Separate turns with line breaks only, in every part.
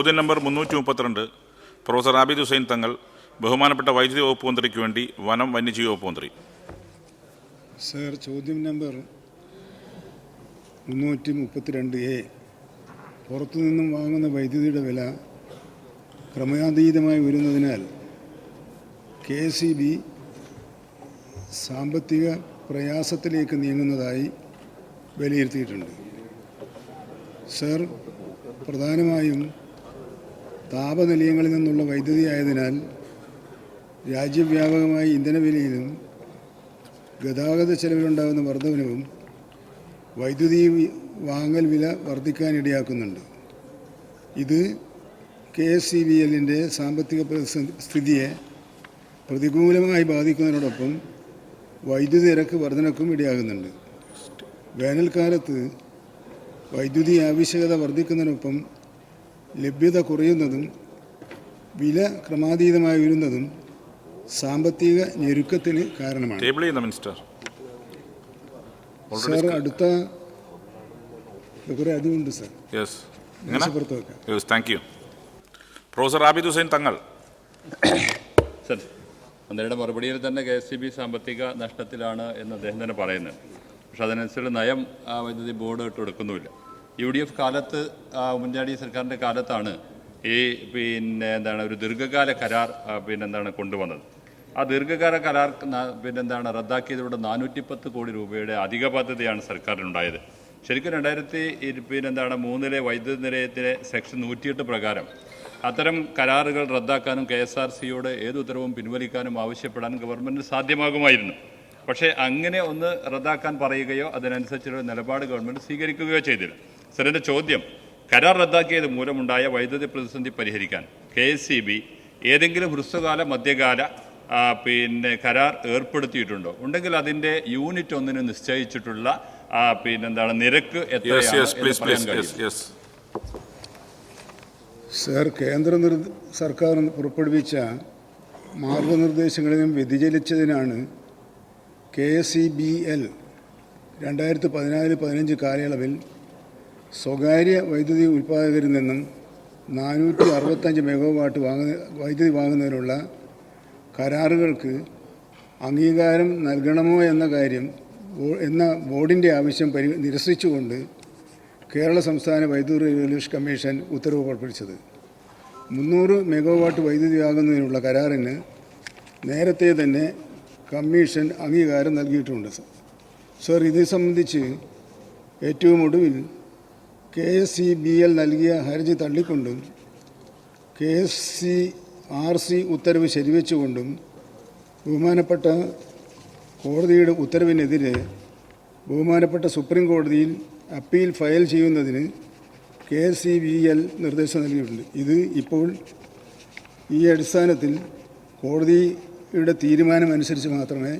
ചോദ്യം നമ്പർ മുന്നൂറ്റി മുപ്പത്തിരണ്ട് പ്രൊഫസർ ആബിദ് ഹുസൈൻ തങ്ങൾ ബഹുമാനപ്പെട്ട വൈദ്യുതി വകുപ്പ് മന്ത്രിക്ക് വേണ്ടി വനം വന്യജീവി വകുപ്പ് മന്ത്രി.
സർ ചോദ്യം നമ്പർ മുന്നൂറ്റി മുപ്പത്തിരണ്ട് എ. പുറത്തുനിന്നും വാങ്ങുന്ന വൈദ്യുതിയുടെ വില ക്രമയാതീതമായി വരുന്നതിനാൽ കെ സി ബി സാമ്പത്തിക പ്രയാസത്തിലേക്ക് നീങ്ങുന്നതായി വിലയിരുത്തിയിട്ടുണ്ട്. സർ പ്രധാനമായും താപനിലയങ്ങളിൽ നിന്നുള്ള വൈദ്യുതി ആയതിനാൽ രാജ്യവ്യാപകമായി ഇന്ധനവിലയിലും ഗതാഗത ചെലവിലുണ്ടാകുന്ന വർധനവും വൈദ്യുതി വാങ്ങൽ വില വർദ്ധിക്കാനിടയാക്കുന്നുണ്ട് ഇത് കെ എസ് സി ബി എല്ലിന്റെ സാമ്പത്തിക സ്ഥിതിയെ പ്രതികൂലമായി ബാധിക്കുന്നതിനോടൊപ്പം വൈദ്യുതി നിരക്ക് വർധനക്കും ഇടയാകുന്നുണ്ട്. വേനൽക്കാലത്ത് വൈദ്യുതി ആവശ്യകത വർദ്ധിക്കുന്നതിനൊപ്പം ലഭ്യത കുറയുന്നതും വില ക്രമാതീതമായി ഉയരുന്നതും സാമ്പത്തിക ഞെരുക്കത്തിന് കാരണമാണ്. സാർ അടുത്ത കുറേ അതുമുണ്ട് സാർ മേശപ്പുറത്ത് വെക്കാം.
Yes thank you professor Abid Hussain Thangal.
Sir മന്ത്രിയുടെ മറുപടിയിൽ തന്നെ കെ എസ് സി ബി സാമ്പത്തിക നഷ്ടത്തിലാണ് എന്ന് അദ്ദേഹം തന്നെ പറയുന്നത്. പക്ഷെ അതിനനുസരിച്ച് നയം ആ, വൈദ്യുതി ബോർഡ് ഇട്ട് കൊടുക്കുന്നുമില്ല. യു ഡി എഫ് കാലത്ത് ഉമ്മൻചാണ്ടി സർക്കാരിന്റെ കാലത്താണ് ഈ പിന്നെ എന്താണ് ഒരു ദീർഘകാല കരാർ പിന്നെ എന്താണ് കൊണ്ടുവന്നത്. ആ ദീർഘകാല കരാർ പിന്നെ എന്താണ് റദ്ദാക്കിയതിലൂടെ നാനൂറ്റിപ്പത്ത് കോടി രൂപയുടെ അധിക ബാധ്യതയാണ് സർക്കാരിനുണ്ടായത്. ശരിക്കും രണ്ടായിരത്തി പിന്നെന്താണ് മൂന്നിലെ വൈദ്യുതി നിലയത്തിലെ സെക്ഷൻ നൂറ്റിയെട്ട് പ്രകാരം അത്തരം കരാറുകൾ റദ്ദാക്കാനും കെ എസ് ആർ സിയോട് ഏത് ഉത്തരവും പിൻവലിക്കാനും ആവശ്യപ്പെടാൻ ഗവൺമെന്റ് സാധ്യമാകുമായിരുന്നു. പക്ഷേ അങ്ങനെ ഒന്ന് റദ്ദാക്കാൻ പറയുകയോ അതിനനുസരിച്ചുള്ള നിലപാട് ഗവൺമെന്റ് സ്വീകരിക്കുകയോ ചെയ്തില്ല. സാറിന്റെ ചോദ്യം കരാർ റദ്ദാക്കിയത് മൂലമുണ്ടായ വൈദ്യുതി പ്രതിസന്ധി പരിഹരിക്കാൻ. കെ എസ് സി ബി ഏതെങ്കിലും ഹ്രസ്വകാല മധ്യകാല പിന്നെ കരാർ ഏർപ്പെടുത്തിയിട്ടുണ്ടോ? ഉണ്ടെങ്കിൽ അതിന്റെ യൂണിറ്റ് ഒന്നിന് നിശ്ചയിച്ചിട്ടുള്ള പിന്നെന്താണ് നിരക്ക് എത്രയാണ്
സാർ കേന്ദ്ര നിർ സർക്കാർ പുറപ്പെടുവിച്ച മാർഗനിർദ്ദേശങ്ങളിലും വ്യതിചലിച്ചതിനാണ് K S E B L രണ്ടായിരത്തി പതിനാല് പതിനഞ്ച് കാലയളവിൽ സ്വകാര്യ വൈദ്യുതി ഉൽപ്പാദകരിൽ നിന്നും നാനൂറ്റി അറുപത്തഞ്ച് മെഗാവാട്ട് വാങ്ങുന്ന വൈദ്യുതി വാങ്ങുന്നതിനുള്ള കരാറുകൾക്ക് അംഗീകാരം നൽകണമോ എന്ന കാര്യം എന്ന ബോർഡിന്റെ ആവശ്യം പരി നിരസിച്ചുകൊണ്ട് കേരള സംസ്ഥാന വൈദ്യുതി റെഗുലേഷൻ കമ്മീഷൻ ഉത്തരവ് പുറപ്പെടുവിച്ചത് മുന്നൂറ് മെഗാവാട്ട് വൈദ്യുതി ആകുന്നതിനുള്ള കരാറിന് നേരത്തെ തന്നെ കമ്മീഷൻ അംഗീകാരം നൽകിയിട്ടുണ്ട്. സർ ഇത് സംബന്ധിച്ച് ഏറ്റവും ഒടുവിൽ K S C B L നൽകിയ ഹർജി തള്ളിക്കൊണ്ടും K S C R C ഉത്തരവ് ശരിവെച്ചുകൊണ്ടും ബഹുമാനപ്പെട്ട കോടതിയുടെ ഉത്തരവിനെതിരെ ബഹുമാനപ്പെട്ട സുപ്രീം കോടതിയിൽ അപ്പീൽ ഫയൽ ചെയ്യുന്നതിന് K S C B L നിർദ്ദേശം നൽകിയിട്ടുണ്ട്. ഇത് ഇപ്പോൾ ഈ അടിസ്ഥാനത്തിൽ കോടതിയുടെ തീരുമാനമനുസരിച്ച് മാത്രമേ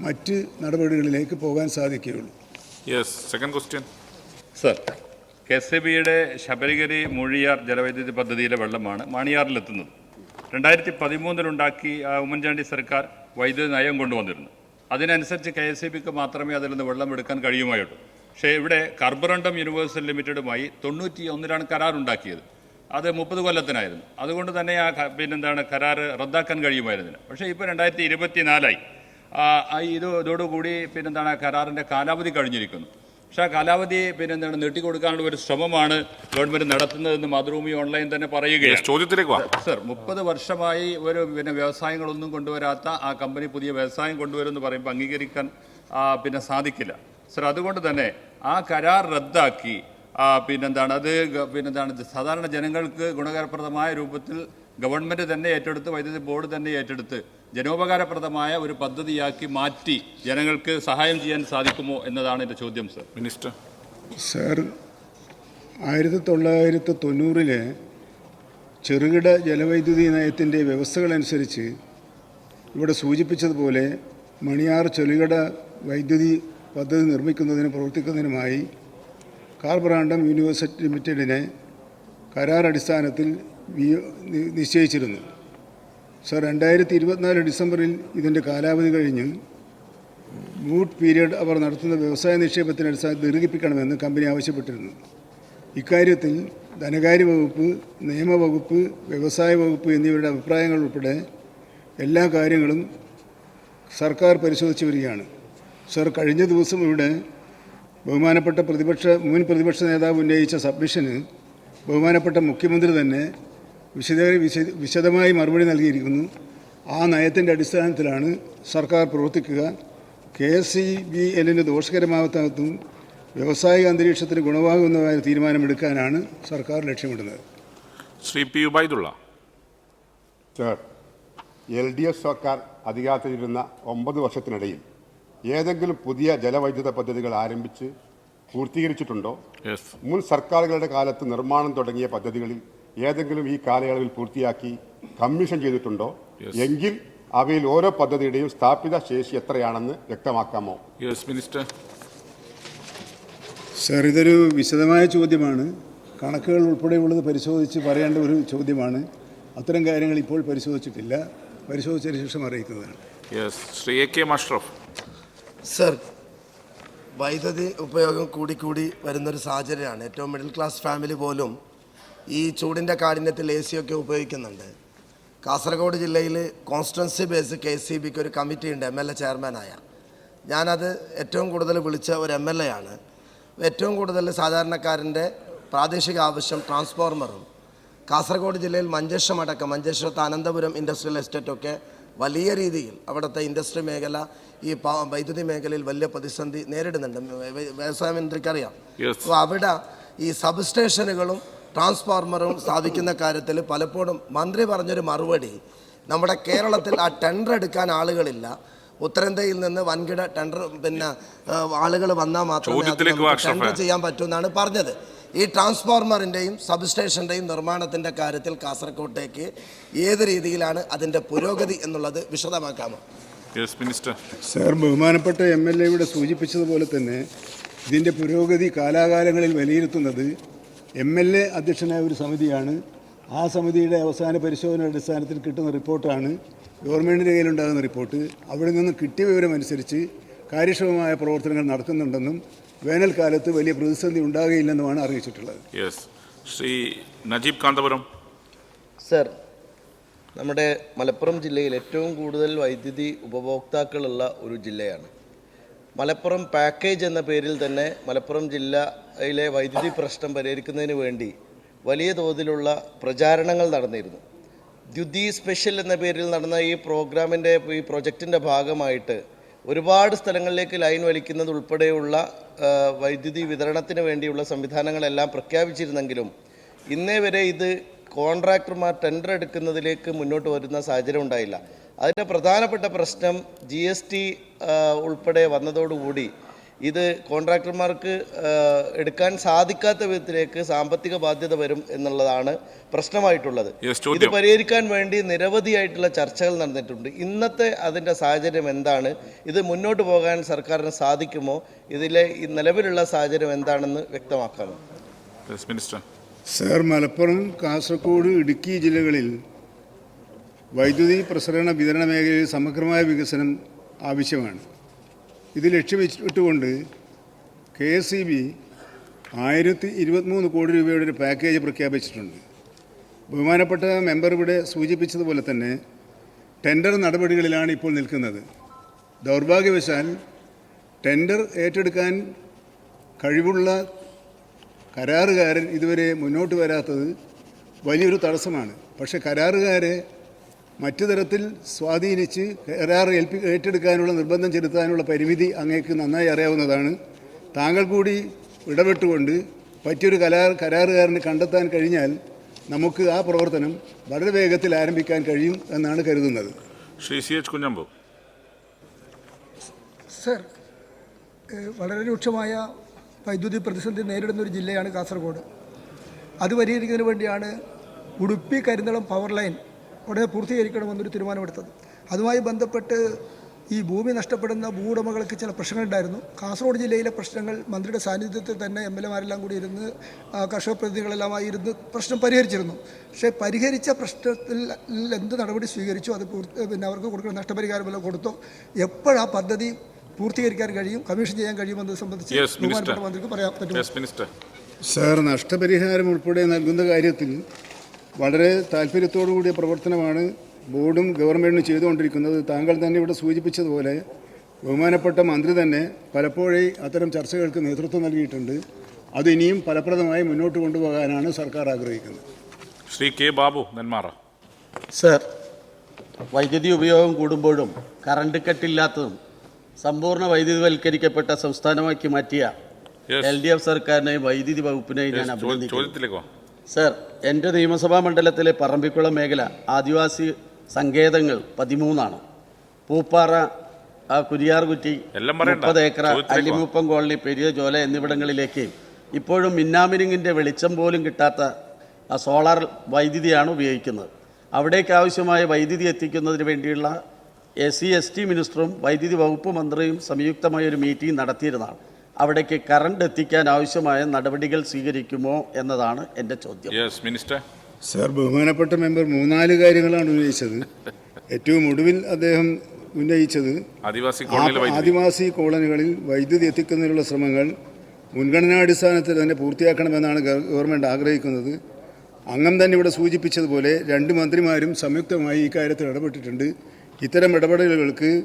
മറ്റ് നടപടികളിലേക്ക് പോകാൻ സാധിക്കുകയുള്ളൂ.
Yes second question
sir K S ബിയുടെ ശബരിഗിരി മൂഴിയാർ ജലവൈദ്യുതി പദ്ധതിയിലെ വെള്ളമാണ് മാണിയാറിലെത്തുന്നത്. രണ്ടായിരത്തി പതിമൂന്നിലുണ്ടാക്കി ഉമ്മൻചാണ്ടി സർക്കാർ വൈദ്യുതി നയം കൊണ്ടുവന്നിരുന്നു. അതിനനുസരിച്ച് കെ എസ് ബിക്ക് മാത്രമേ അതിൽ നിന്ന് വെള്ളം എടുക്കാൻ കഴിയുമായുള്ളൂ. പക്ഷേ ഇവിടെ കർബറണ്ടം യൂണിവേഴ്സൽ ലിമിറ്റഡുമായി തൊണ്ണൂറ്റി ഒന്നിലാണ് കരാറുണ്ടാക്കിയത് അത് മുപ്പത് കൊല്ലത്തിനായിരുന്നു. അതുകൊണ്ട് തന്നെ ആ പിന്നെന്താണ് കരാർ റദ്ദാക്കാൻ കഴിയുമായിരുന്നില്ല. പക്ഷേ ഇപ്പോൾ രണ്ടായിരത്തി ഇരുപത്തിനാലായി. ഇത് ഇതോടുകൂടി പിന്നെന്താണ് കരാറിന്റെ കാലാവധി കഴിഞ്ഞിരിക്കുന്നു. പക്ഷേ ആ കാലാവധി പിന്നെ എന്താണ് നീട്ടിക്കൊടുക്കാനുള്ള ഒരു ശ്രമമാണ് ഗവൺമെന്റ് നടത്തുന്നതെന്ന് മാതൃഭൂമി ഓൺലൈൻ തന്നെ പറയുകയാണ്.
ചോദ്യത്തിലേക്ക്
സർ മുപ്പത് വർഷമായി ഒരു പിന്നെ വ്യവസായങ്ങളൊന്നും കൊണ്ടുവരാത്ത ആ കമ്പനി പുതിയ വ്യവസായം കൊണ്ടുവരുമെന്ന് പറയുമ്പോൾ അംഗീകരിക്കാൻ പിന്നെ സാധിക്കില്ല. സർ അതുകൊണ്ട് തന്നെ ആ കരാർ റദ്ദാക്കി പിന്നെന്താണ് അത് പിന്നെന്താണ് സാധാരണ ജനങ്ങൾക്ക് ഗുണകരപ്രദമായ രൂപത്തിൽ ഗവൺമെന്റ് തന്നെ ഏറ്റെടുത്ത് വൈദ്യുതി ബോർഡ് തന്നെ ഏറ്റെടുത്ത് ജനോപകാരപ്രദമായ ഒരു പദ്ധതിയാക്കി മാറ്റി ജനങ്ങൾക്ക് സഹായം ചെയ്യാൻ സാധിക്കുമോ എന്നതാണ് എന്റെ ചോദ്യം സർ.
മിനിസ്റ്റർ.
സർ ആയിരത്തി തൊള്ളായിരത്തി തൊണ്ണൂറിലെ ചെറുകിട ജലവൈദ്യുതി നയത്തിന്റെ വ്യവസ്ഥകളനുസരിച്ച് ഇവിടെ സൂചിപ്പിച്ചതുപോലെ മണിയാർ ചെറുകിട വൈദ്യുതി പദ്ധതി നിർമ്മിക്കുന്നതിനും പ്രവർത്തിക്കുന്നതിനുമായി കാർബറാണ്ടം യൂണിവേഴ്സിറ്റി ലിമിറ്റഡിനെ കരാർ അടിസ്ഥാനത്തിൽ നിശ്ചയിച്ചിരുന്നു. സർ രണ്ടായിരത്തി ഇരുപത്തിനാല് ഡിസംബറിൽ ഇതിന്റെ കാലാവധി കഴിഞ്ഞ് മൂട്ട് പീരീഡ് അവർ നടത്തുന്ന വ്യവസായ നിക്ഷേപത്തിന് അടിസ്ഥാനത്തിൽ ദീർഘിപ്പിക്കണമെന്ന് കമ്പനി ആവശ്യപ്പെട്ടിരുന്നു. ഇക്കാര്യത്തിൽ ധനകാര്യ വകുപ്പ് നിയമവകുപ്പ് വ്യവസായ വകുപ്പ് എന്നിവരുടെ അഭിപ്രായങ്ങൾ ഉൾപ്പെടെ എല്ലാ കാര്യങ്ങളും സർക്കാർ പരിശോധിച്ചു വരികയാണ്. സർ കഴിഞ്ഞ ദിവസം ഇവിടെ ബഹുമാനപ്പെട്ട പ്രതിപക്ഷ മുൻ പ്രതിപക്ഷ നേതാവ് ഉന്നയിച്ച സബ്മിഷന് ബഹുമാനപ്പെട്ട മുഖ്യമന്ത്രി തന്നെ വിശദ വിശദമായി മറുപടി നൽകിയിരിക്കുന്നു. ആ നയത്തിന്റെ അടിസ്ഥാനത്തിലാണ് സർക്കാർ പ്രവർത്തിക്കുക. കെ എസ് സി ബി എല്ലിന് ദോഷകരമാകത്തും വ്യവസായിക അന്തരീക്ഷത്തിന് ഗുണമാകുന്നതായ തീരുമാനമെടുക്കാനാണ് സർക്കാർ ലക്ഷ്യമിടുന്നത്.
Shri P Ubaidulla
sir L D F സർക്കാർ അധികാരത്തിലിരുന്ന ഒമ്പത് വർഷത്തിനിടയിൽ ഏതെങ്കിലും പുതിയ ജലവൈദ്യുത പദ്ധതികൾ ആരംഭിച്ച് പൂർത്തീകരിച്ചിട്ടുണ്ടോ? മുൻ സർക്കാരുകളുടെ കാലത്ത് നിർമ്മാണം തുടങ്ങിയ പദ്ധതികളിൽ ഏതെങ്കിലും ഈ കാലയളവിൽ പൂർത്തിയാക്കി കമ്മീഷൻ ചെയ്തിട്ടുണ്ടോ? എങ്കിൽ അവയിൽ ഓരോ പദ്ധതിയുടെയും സ്ഥാപിത ശേഷി എത്രയാണെന്ന് വ്യക്തമാക്കാമോ?
യെസ് മിനിസ്റ്റർ
സർ ഇതൊരു വിശദമായ ചോദ്യമാണ്. കണക്കുകൾ ഉൾപ്പെടെയുള്ളത് പരിശോധിച്ച് പറയേണ്ട ഒരു ചോദ്യമാണ്. അത്തരം കാര്യങ്ങൾ ഇപ്പോൾ പരിശോധിച്ചിട്ടില്ല. പരിശോധിച്ചതിന് ശേഷം അറിയിക്കുന്നതാണ്.
Yes Shri A K Mashraf
sir വൈദ്യുതി ഉപയോഗം കൂടിക്കൂടി വരുന്നൊരു സാഹചര്യമാണ്. ഏറ്റവും മിഡിൽ ക്ലാസ് ഫാമിലി പോലും ഈ ചൂടിന്റെ കാഠിന്യത്തിൽ എ സി ഒക്കെ ഉപയോഗിക്കുന്നുണ്ട്. കാസർഗോഡ് ജില്ലയിൽ കോൺസ്റ്റൻസി ബേസ് കെ സി ബിക്ക് ഒരു കമ്മിറ്റി ഉണ്ട് എം എൽ എ ചെയർമാനായ ഞാനത് ഏറ്റവും കൂടുതൽ വിളിച്ച ഒരു എം എൽ എ ആണ്. ഏറ്റവും കൂടുതൽ സാധാരണക്കാരന്റെ പ്രാദേശിക ആവശ്യം ട്രാൻസ്ഫോർമറും കാസർഗോഡ് ജില്ലയിൽ മഞ്ചേശ്വരം അടക്കം മഞ്ചേശ്വരത്ത് അനന്തപുരം ഇൻഡസ്ട്രിയൽ എസ്റ്റേറ്റൊക്കെ വലിയ രീതിയിൽ അവിടുത്തെ ഇൻഡസ്ട്രി മേഖല ഈ വൈദ്യുതി മേഖലയിൽ വലിയ പ്രതിസന്ധി നേരിടുന്നുണ്ട്. വ്യ- വ്യ- വ്യവസായ മന്ത്രിക്കറിയാം. അപ്പോൾ അവിടെ ഈ സബ് സ്റ്റേഷനുകളും ട്രാൻസ്ഫോർമറും സ്ഥാപിക്കുന്ന കാര്യത്തിൽ പലപ്പോഴും മന്ത്രി പറഞ്ഞൊരു മറുപടി നമ്മുടെ കേരളത്തിൽ ആ ടെൻഡർ എടുക്കാൻ ആളുകളില്ല. ഉത്തരേന്ത്യയിൽ നിന്ന് വൻകിട ടെൻഡർ പിന്നെ ആളുകൾ വന്നാൽ മാത്രമേ. ടെൻഡർ ചെയ്യാൻ പറ്റുമെന്നാണ് പറഞ്ഞത്. ഈ ട്രാൻസ്ഫോർമറിന്റെയും സബ് സ്റ്റേഷന്റെയും നിർമ്മാണത്തിന്റെ കാര്യത്തിൽ കാസർകോട്ടേക്ക് ഏത് രീതിയിലാണ് അതിന്റെ പുരോഗതി എന്നുള്ളത് വിശദമാക്കാമോ?
യെസ് മിനിസ്റ്റർ
സർ ബഹുമാനപ്പെട്ട എം എൽ എ ഇവിടെ സൂചിപ്പിച്ചതുപോലെ തന്നെ ഇതിന്റെ പുരോഗതി കാലാകാലങ്ങളിൽ വിലയിരുത്തുന്നത് എം എൽ എ അധ്യക്ഷനായ ഒരു സമിതിയാണ്. ആ സമിതിയുടെ അവസാന പരിശോധന അടിസ്ഥാനത്തിൽ കിട്ടുന്ന റിപ്പോർട്ടാണ്. ഗവൺമെന്റിന്റെ കയ്യിലുണ്ടാകുന്ന റിപ്പോർട്ട്. അവിടെ നിന്ന് കിട്ടിയ വിവരമനുസരിച്ച് കാര്യക്ഷമമായ പ്രവർത്തനങ്ങൾ നടക്കുന്നുണ്ടെന്നും വേനൽക്കാലത്ത് വലിയ പ്രതിസന്ധി ഉണ്ടാകുകയില്ലെന്നുമാണ് അറിയിച്ചിട്ടുള്ളത്.
യെസ് ശ്രീ നജീബ് കാന്തപുരം.
സർ നമ്മുടെ മലപ്പുറം ജില്ലയിൽ ഏറ്റവും കൂടുതൽ വൈദ്യുതി ഉപഭോക്താക്കളുള്ള ഒരു ജില്ലയാണ്. മലപ്പുറം പാക്കേജ് എന്ന പേരിൽ തന്നെ മലപ്പുറം ജില്ലയിലെ വൈദ്യുതി പ്രശ്നം പരിഹരിക്കുന്നതിന് വേണ്ടി വലിയ തോതിലുള്ള പ്രചാരണങ്ങൾ നടന്നിരുന്നു. ദ്യുതി സ്പെഷ്യൽ എന്ന പേരിൽ നടന്ന ഈ പ്രോഗ്രാമിന്റെ ഈ പ്രൊജക്റ്റിന്റെ ഭാഗമായിട്ട് ഒരുപാട് സ്ഥലങ്ങളിലേക്ക് ലൈൻ വലിക്കുന്നത് ഉൾപ്പെടെയുള്ള വൈദ്യുതി വിതരണത്തിന് വേണ്ടിയുള്ള സംവിധാനങ്ങളെല്ലാം പ്രഖ്യാപിച്ചിരുന്നെങ്കിലും ഇന്നേ വരെ ഇത് കോൺട്രാക്ടർമാർ ടെൻഡർ എടുക്കുന്നതിലേക്ക് മുന്നോട്ട് വരുന്ന സാഹചര്യം ഉണ്ടായില്ല. അതിന്റെ പ്രധാനപ്പെട്ട പ്രശ്നം ജി ഉൾപ്പെടെ വന്നതോടുകൂടി ഇത് കോൺട്രാക്ടർമാർക്ക് എടുക്കാൻ സാധിക്കാത്ത വിധത്തിലേക്ക് സാമ്പത്തിക ബാധ്യത വരും എന്നുള്ളതാണ് പ്രശ്നമായിട്ടുള്ളത്. ഇത് പരിഹരിക്കാൻ വേണ്ടി നിരവധിയായിട്ടുള്ള ചർച്ചകൾ നടന്നിട്ടുണ്ട്. ഇന്നത്തെ അതിന്റെ സാഹചര്യം എന്താണ്? ഇത് മുന്നോട്ട് പോകാൻ സർക്കാരിന് സാധിക്കുമോ? ഇതിലെ ഈ നിലവിലുള്ള സാഹചര്യം എന്താണെന്ന് വ്യക്തമാക്കാമോ?
മിനിസ്റ്റർ
സർ മലപ്പുറം കാസർഗോഡ് ഇടുക്കി ജില്ലകളിൽ വൈദ്യുതി പ്രസരണ വിതരണ മേഖലയിൽ സമഗ്രമായ വികസനം ആവശ്യമാണ്. ഇത് ലക്ഷ്യമിട്ടുകൊണ്ട് കെ എസ് ഇ ബി ആയിരത്തി ഇരുപത്തിമൂന്ന് കോടി രൂപയുടെ ഒരു പാക്കേജ് പ്രഖ്യാപിച്ചിട്ടുണ്ട്. ബഹുമാനപ്പെട്ട മെമ്പർ ഇവിടെ സൂചിപ്പിച്ചതുപോലെ തന്നെ ടെൻഡർ നടപടികളിലാണ് ഇപ്പോൾ നിൽക്കുന്നത്. ദൗർഭാഗ്യവശാൽ ടെൻഡർ ഏറ്റെടുക്കാൻ കഴിവുള്ള കരാറുകാരൻ ഇതുവരെ മുന്നോട്ട് വരാത്തത് വലിയൊരു തടസ്സമാണ്. പക്ഷേ കരാറുകാരെ മറ്റു തരത്തിൽ സ്വാധീനിച്ച് കരാർ ഏൽപ്പി ഏറ്റെടുക്കാനുള്ള നിർബന്ധം ചെലുത്താനുള്ള പരിമിതി അങ്ങേക്ക് നന്നായി അറിയാവുന്നതാണ്. താങ്കൾ കൂടി ഇടപെട്ടുകൊണ്ട് പറ്റിയൊരു കരാർ കരാറുകാരന് കണ്ടെത്താൻ കഴിഞ്ഞാൽ നമുക്ക് ആ പ്രവർത്തനം വളരെ വേഗത്തിൽ ആരംഭിക്കാൻ കഴിയും എന്നാണ് കരുതുന്നത്.
Shri C H Kunhambu.
Sir വളരെ രൂക്ഷമായ വൈദ്യുതി പ്രതിസന്ധി നേരിടുന്ന ഒരു ജില്ലയാണ് കാസർഗോഡ്. അത് പരിഹരിക്കുന്നതിന് വേണ്ടിയാണ് ഉടുപ്പി കരിന്തളം പവർ ലൈൻ ഉടനെ പൂർത്തീകരിക്കണമെന്നൊരു തീരുമാനമെടുത്തത്. അതുമായി ബന്ധപ്പെട്ട് ഈ ഭൂമി നഷ്ടപ്പെടുന്ന ഭൂവുടമകൾക്ക് ചില പ്രശ്നങ്ങളുണ്ടായിരുന്നു. കാസർഗോഡ് ജില്ലയിലെ പ്രശ്നങ്ങൾ മന്ത്രിയുടെ സാന്നിധ്യത്തിൽ തന്നെ എം എൽ എമാരെല്ലാം കൂടി ഇരുന്ന് കർഷക പ്രതിനിധികളെല്ലാമായി ഇരുന്ന് പ്രശ്നം പരിഹരിച്ചിരുന്നു. പക്ഷേ പരിഹരിച്ച പ്രശ്നത്തിൽ എന്ത് നടപടി സ്വീകരിച്ചു അത് പിന്നെ അവർക്ക് കൊടുക്കുന്ന നഷ്ടപരിഹാരം എല്ലാം കൊടുത്തോ? എപ്പോഴാ പദ്ധതി പൂർത്തീകരിക്കാൻ കഴിയും കമ്മീഷൻ ചെയ്യാൻ കഴിയുമെന്നത് സംബന്ധിച്ച്
Yes, Minister.
മന്ത്രിക്ക് പറയാൻ പറ്റും
സാർ നഷ്ടപരിഹാരം ഉൾപ്പെടെ നൽകുന്ന കാര്യത്തിൽ വളരെ താല്പര്യത്തോടു കൂടിയ പ്രവർത്തനമാണ് ബോർഡും ഗവൺമെന്റും ചെയ്തുകൊണ്ടിരിക്കുന്നത്. താങ്കൾ തന്നെ ഇവിടെ സൂചിപ്പിച്ചതുപോലെ ബഹുമാനപ്പെട്ട മന്ത്രി തന്നെ പലപ്പോഴേ അത്തരം ചർച്ചകൾക്ക് നേതൃത്വം നൽകിയിട്ടുണ്ട്. അത് ഇനിയും ഫലപ്രദമായി മുന്നോട്ട് കൊണ്ടുപോകാനാണ് സർക്കാർ ആഗ്രഹിക്കുന്നത്.
ശ്രീ കെ ബാബു നെന്മാറ.
സർ വൈദ്യുതി ഉപയോഗം കൂടുമ്പോഴും കറണ്ട് കട്ടില്ലാത്തതും സമ്പൂർണ വൈദ്യുതിവൽക്കരിക്കപ്പെട്ട സംസ്ഥാനമാക്കി മാറ്റിയ. എൽ ഡി എഫ് സർക്കാരിനെയും വൈദ്യുതി വകുപ്പിനെയും ഞാൻ അഭിനന്ദിക്കുന്നു. സർ എന്റെ നിയമസഭാ മണ്ഡലത്തിലെ പറമ്പിക്കുളം മേഖല ആദിവാസി സങ്കേതങ്ങൾ പതിമൂന്നാണ്. പൂപ്പാറ കുരിയാർകുറ്റി. മുപ്പത് ഏക്കർ അല്ലിമൂപ്പം കോളനി പെരിയ ജോല എന്നിവിടങ്ങളിലേക്ക് ഇപ്പോഴും മിന്നാമിനിങ്ങിന്റെ വെളിച്ചം പോലും കിട്ടാത്ത സോളാർ വൈദ്യുതിയാണ് ഉപയോഗിക്കുന്നത്. അവിടേക്ക് ആവശ്യമായ വൈദ്യുതി എത്തിക്കുന്നതിന് വേണ്ടിയുള്ള എസ് സി എസ് ടി മിനിസ്റ്ററും വൈദ്യുതി വകുപ്പ് മന്ത്രിയും സംയുക്തമായ ഒരു മീറ്റിംഗ് നടത്തിയിരുന്നതാണ്. അവിടേക്ക് കറണ്ട് എത്തിക്കാൻ ആവശ്യമായ നടപടികൾ സ്വീകരിക്കുമോ എന്നതാണ് എന്റെ ചോദ്യം.
യെസ് മിനിസ്റ്റർ
സാർ ബഹുമാനപ്പെട്ട മെമ്പർ മൂന്നാൽ കാര്യങ്ങളാണ് ഉന്നയിച്ചത്. ഏറ്റവും ഒടുവിൽ അദ്ദേഹം ഉന്നയിച്ചത്
ആദിവാസി
ആദിവാസി കോളനികളിൽ വൈദ്യുതി എത്തിക്കുന്നതിനുള്ള ശ്രമങ്ങൾ മുൻഗണനാടിസ്ഥാനത്തിൽ തന്നെ പൂർത്തിയാക്കണമെന്നാണ് ഗവ- ഗവൺമെന്റ് ആഗ്രഹിക്കുന്നത്. അംഗം തന്നെ ഇവിടെ സൂചിപ്പിച്ചതുപോലെ രണ്ട് മന്ത്രിമാരും സംയുക്തമായി ഈ കാര്യത്തിൽ ഇടപെട്ടിട്ടുണ്ട്. ഇത്തരം ഇടപെടലുകൾക്ക്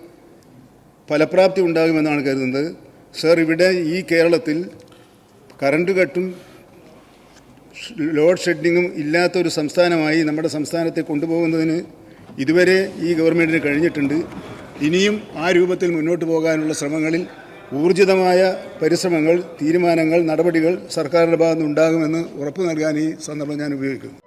ഫലപ്രാപ്തി ഉണ്ടാകുമെന്നാണ് കരുതുന്നത്. സർ ഇവിടെ ഈ കേരളത്തിൽ കറണ്ട് കട്ടും ലോഡ് ഷെഡിങ്ങും ഇല്ലാത്തൊരു സംസ്ഥാനമായി നമ്മുടെ സംസ്ഥാനത്തെ കൊണ്ടുപോകുന്നതിന് ഇതുവരെ ഈ ഗവൺമെന്റിന് കഴിഞ്ഞിട്ടുണ്ട്. ഇനിയും ആ രൂപത്തിൽ മുന്നോട്ട് പോകാനുള്ള ശ്രമങ്ങളിൽ ഊർജിതമായ പരിശ്രമങ്ങൾ തീരുമാനങ്ങൾ നടപടികൾ സർക്കാരിന്റെ ഭാഗത്തുനിന്ന് ഉണ്ടാകുമെന്ന് ഉറപ്പു നൽകാൻ ഈ സന്ദർഭം ഞാൻ ഉപയോഗിക്കുന്നു.